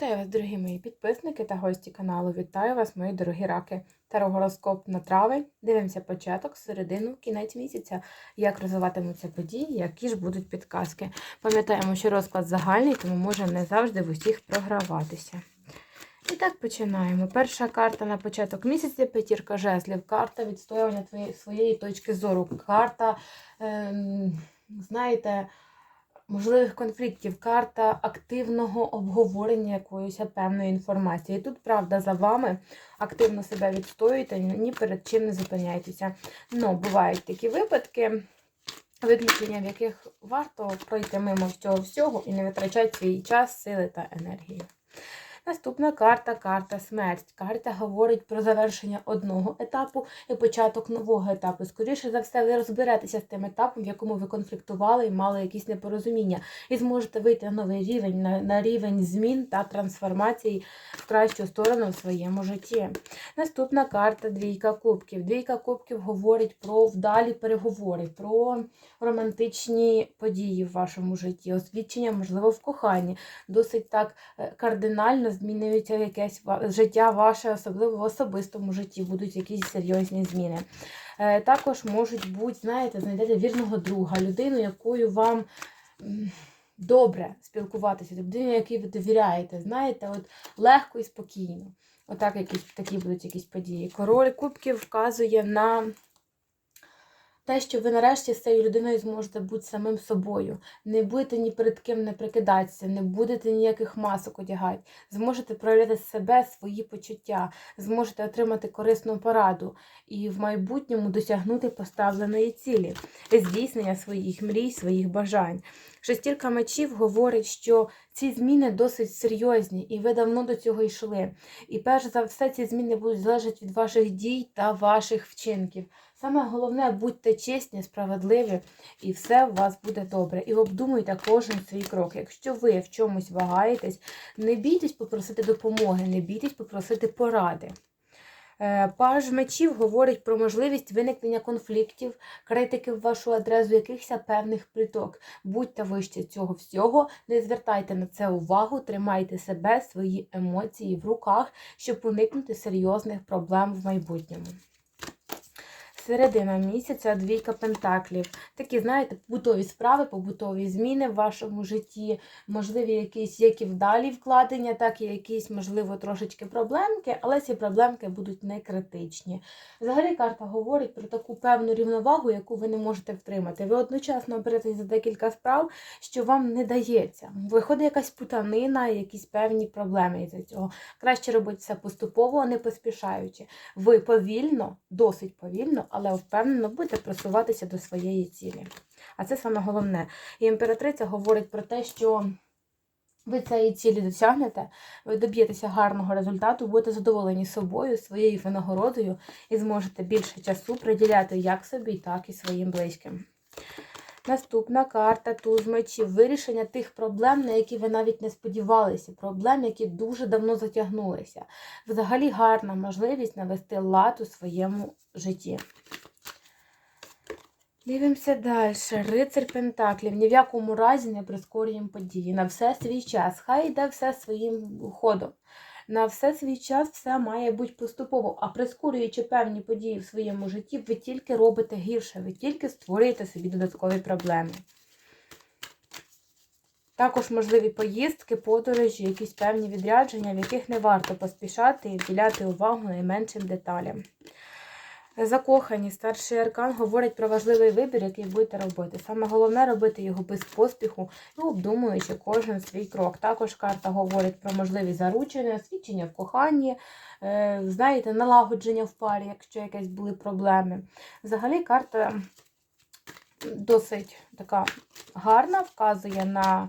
Вітаю вас, дорогі мої підписники та гості каналу. Вітаю вас, мої дорогі раки. Тарогороскоп на травень. Дивимося початок, середину, кінець місяця, як розвиватимуться події, які ж будуть підказки. Пам'ятаємо, що розклад загальний, тому може не завжди в усіх програватися. І так починаємо. Перша карта на початок місяця п'ятірка жезлів. Карта відстоювання твоєї своєї точки зору. Карта, ем, знаєте, можливих конфліктів, карта активного обговорення якоїсь певної інформації. І тут, правда, за вами активно себе відстоюєте, ні перед чим не зупиняйтеся. Ну, бувають такі випадки. Виключення, в яких варто пройти мимо цього всього і не витрачати свій час, сили та енергію. Наступна карта карта смерть. Карта говорить про завершення одного етапу і початок нового етапу. Скоріше за все, ви розберетеся з тим етапом, в якому ви конфліктували і мали якісь непорозуміння, і зможете вийти на новий рівень, на, на рівень змін та трансформації в кращу сторону в своєму житті. Наступна карта двійка кубків. Двійка кубків говорить про вдалі переговори, про романтичні події в вашому житті, освідчення, можливо, в коханні. Досить так е, кардинально змінюється якесь життя ваше, особливо в особистому житті, будуть якісь серйозні зміни. Е, Також можуть бути, знаєте, знайдете вірного друга, людину, якою вам добре спілкуватися, людину, якій ви довіряєте, знаєте, от легко і спокійно. Отак якісь такі будуть якісь події. Король кубків вказує на те, що ви нарешті з цією людиною зможете бути самим собою. Не будете ні перед ким не прикидатися, не будете ніяких масок одягати. Зможете проявляти себе, свої почуття, зможете отримати корисну пораду і в майбутньому досягнути поставленої цілі, здійснення своїх мрій, своїх бажань. Шестірка мечів говорить, що ці зміни досить серйозні, і ви давно до цього йшли. І перш за все, ці зміни будуть залежати від ваших дій та ваших вчинків. Саме головне, будьте чесні, справедливі, і все у вас буде добре. І обдумуйте кожен свій крок. Якщо ви в чомусь вагаєтесь, не бійтесь попросити допомоги, не бійтесь попросити поради. Е, Паж мечів говорить про можливість виникнення конфліктів, критики в вашу адресу, якихось певних пліток. Будьте вище цього всього, не звертайте на це увагу, тримайте себе, свої емоції в руках, щоб уникнути серйозних проблем в майбутньому. Середина місяця, двійка пентаклів. Такі, знаєте, побутові справи, побутові зміни в вашому житті, можливі якісь як і вдалі вкладення, так і якісь, можливо, трошечки проблемки, але ці проблемки будуть не критичні. Взагалі карта говорить про таку певну рівновагу, яку ви не можете втримати. Ви одночасно беретесь за декілька справ, що вам не дається. Виходить якась путанина, якісь певні проблеми із цього. Краще робити все поступово, не поспішаючи. Ви повільно, досить повільно, але впевнено будете просуватися до своєї цілі. А це саме головне. І імператриця говорить про те, що ви цієї цілі досягнете, ви доб'єтеся гарного результату, будете задоволені собою, своєю винагородою і зможете більше часу приділяти як собі, так і своїм близьким. Наступна карта туз мечів. Вирішення тих проблем, на які ви навіть не сподівалися, проблем, які дуже давно затягнулися. Взагалі гарна можливість навести лад у своєму житті. Дивимося далі. Рицар Пентаклів. Ні в якому разі не прискорюємо події. На все свій час. Хай йде все своїм ходом. На все свій час все має бути поступово. А прискорюючи певні події в своєму житті, ви тільки робите гірше, ви тільки створюєте собі додаткові проблеми. Також можливі поїздки, подорожі, якісь певні відрядження, в яких не варто поспішати і вділяти увагу найменшим деталям. Закохані старший аркан говорить про важливий вибір, який будете робити. Саме головне робити його без поспіху і обдумуючи кожен свій крок. Також карта говорить про можливі заручення, свідчення в коханні, е, знаєте, налагодження в парі, якщо якісь були проблеми. Взагалі карта досить така гарна, вказує на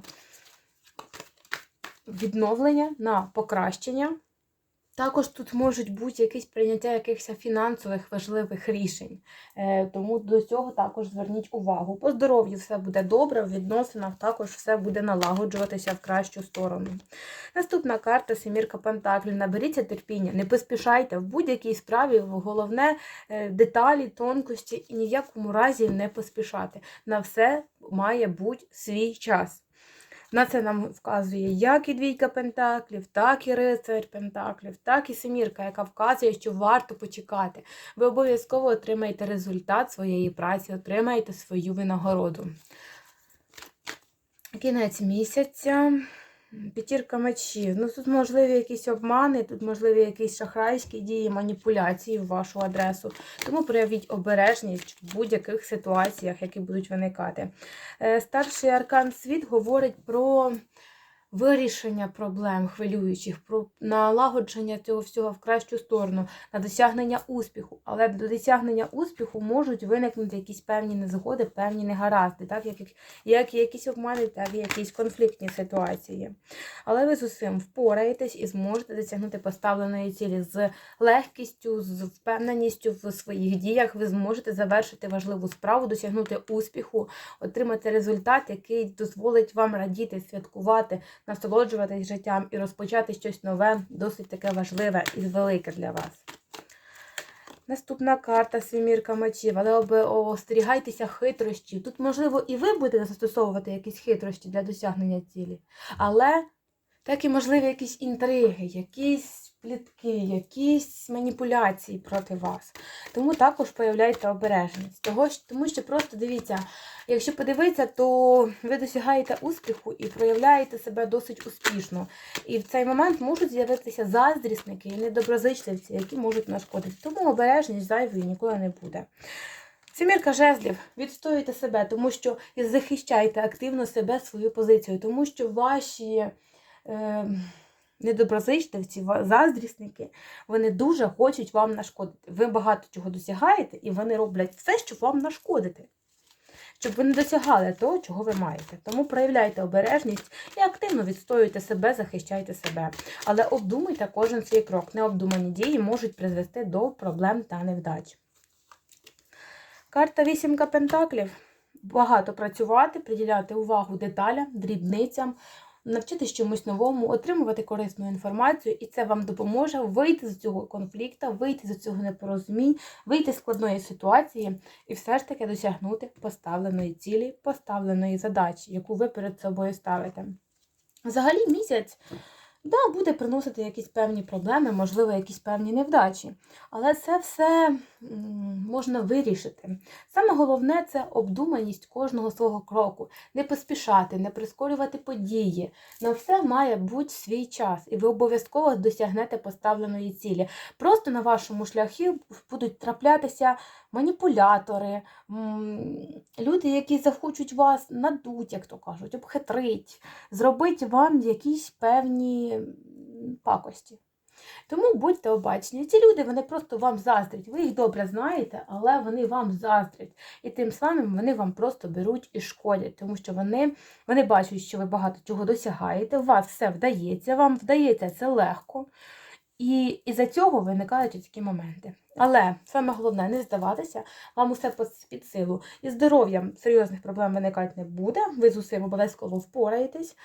відновлення, на покращення. Також тут можуть бути якісь прийняття якихось фінансових важливих рішень. Е, Тому до цього також зверніть увагу. По здоров'ю все буде добре, в відносинах також все буде налагоджуватися в кращу сторону. Наступна карта Семірка Пентаклів. Наберіться терпіння, не поспішайте в будь-якій справі. Головне е, деталі, тонкості і ні в якому разі не поспішати. На все має бути свій час. На це нам вказує як і двійка пентаклів, так і рицарь пентаклів, так і семірка, яка вказує, що варто почекати. Ви обов'язково отримаєте результат своєї праці, отримаєте свою винагороду. Кінець місяця. П'ятірка мечів. Ну, тут можливі якісь обмани, тут можливі якісь шахрайські дії, маніпуляції в вашу адресу. Тому проявіть обережність в будь-яких ситуаціях, які будуть виникати. Е, Старший аркан світ говорить про вирішення проблем хвилюючих, про налагодження цього всього в кращу сторону, на досягнення успіху. Але до досягнення успіху можуть виникнути якісь певні незгоди, певні негаразди, так як, як якісь обмани, так і якісь конфліктні ситуації. Але ви з усім впораєтесь і зможете досягнути поставленої цілі з легкістю, з впевненістю в своїх діях. Ви зможете завершити важливу справу, досягнути успіху, отримати результат, який дозволить вам радіти, святкувати, насолоджуватись життям і розпочати щось нове, досить таке важливе і велике для вас. Наступна карта Свімірка мечів, але остерігайтеся хитрощів. Тут, можливо, і ви будете застосовувати якісь хитрощі для досягнення цілі, але так і можливі якісь інтриги, якісь плітки, якісь маніпуляції проти вас. Тому також проявляйте обережність. Того, тому що просто дивіться, якщо подивитися, то ви досягаєте успіху і проявляєте себе досить успішно. І в цей момент можуть з'явитися заздрісники і недоброзичливці, які можуть нашкодити. Тому обережність зайвої ніколи не буде. Семірка жезлів, відстоюйте себе, тому що і захищайте активно себе, свою позицію, тому що ваші е, недоброзичливці, заздрісники, вони дуже хочуть вам нашкодити. Ви багато чого досягаєте, і вони роблять все, щоб вам нашкодити. Щоб ви не досягали того, чого ви маєте. Тому проявляйте обережність і активно відстоюйте себе, захищайте себе. Але обдумуйте кожен свій крок. Необдумані дії можуть призвести до проблем та невдач. Карта вісімка пентаклів. Багато працювати, приділяти увагу деталям, дрібницям, навчитись чомусь новому, отримувати корисну інформацію, і це вам допоможе вийти з цього конфлікту, вийти з цього непорозумінь, вийти з складної ситуації і все ж таки досягнути поставленої цілі, поставленої задачі, яку ви перед собою ставите. Взагалі місяць да, буде приносити якісь певні проблеми, можливо, якісь певні невдачі. Але це все можна вирішити. Саме головне це обдуманість кожного свого кроку. Не поспішати, не прискорювати події. На все має бути свій час, і ви обов'язково досягнете поставленої цілі. Просто на вашому шляхі будуть траплятися маніпулятори, люди, які захочуть вас надуть, як то кажуть, обхитрить, зробити вам якісь певні пакості. Тому будьте обачні. Ці люди вони просто вам заздрять. Ви їх добре знаєте, але вони вам заздрять. І тим самим вони вам просто беруть і шкодять, тому що вони, вони бачать, що ви багато чого досягаєте, у вас все вдається, вам вдається це легко. І із-за цього виникають такі моменти. Але саме головне не здаватися, вам усе під силу. І здоров'ям серйозних проблем виникати не буде. Ви з усім обов'язково впораєтесь.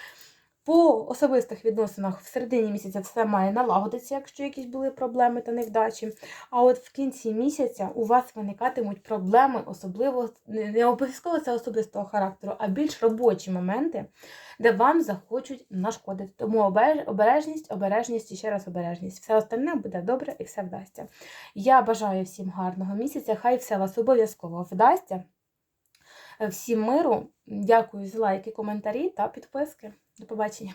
По особистих відносинах в середині місяця все має налагодитися, якщо якісь були проблеми та невдачі. А от в кінці місяця у вас виникатимуть проблеми, особливо не обов'язково це особистого характеру, а більш робочі моменти, де вам захочуть нашкодити. Тому обережність, обережність і ще раз обережність. Все остальне буде добре і все вдасться. Я бажаю всім гарного місяця. Хай все вас обов'язково вдасться. Всім миру. Дякую за лайки, коментарі та підписки. До побачення.